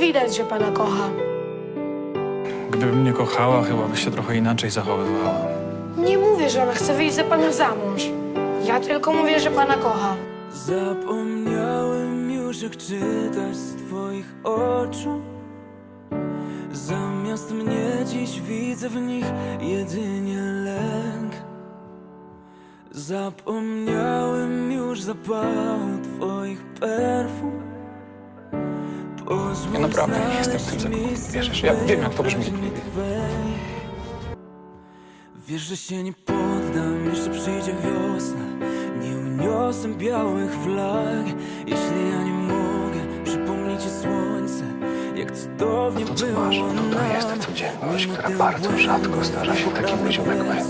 Widać, że pana kocha. Gdyby mnie kochała, chyba by się trochę inaczej zachowywała. Nie mówię, że ona chce wyjść za pana za mąż. Ja tylko mówię, że pana kocha. Zapomniałem już jak czytać z twoich oczu Zamiast mnie dziś widzę w nich jedynie lęk Zapomniałem już zapału twoich perfum Ja naprawdę nie jestem znaleźć tym miejsce wierzysz? Ja wiem, jak to w brzmi. Wiesz, że się nie poddam, jeszcze przyjdzie wiosna Nie uniosę białych flag Jeśli ja nie mogę, przypomnij ci słońce Jak cudownie To, co było masz, to nam. jest codzienność, która bardzo rzadko zdarza się takim ludziom jak my.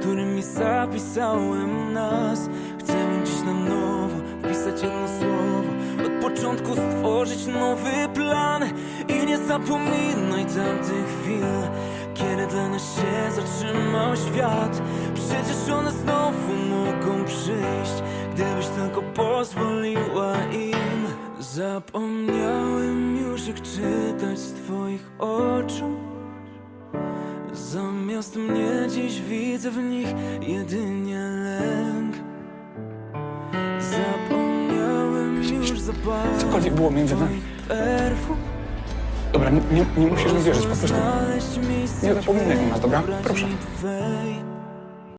Którymi zapisałem nas początku stworzyć nowy plan. I nie zapominaj tamtych chwil Kiedy dla nas się zatrzymał świat. Przecież one znowu mogą przyjść Gdybyś tylko pozwoliła im. Zapomniałem już jak czytać z twoich oczu. Zamiast mnie dziś widzę w nich jedynie lęk Cokolwiek było między nami. Dobra, nie, nie, musisz mi wierzyć, po prostu nie zapominaj o nas, dobra? Proszę.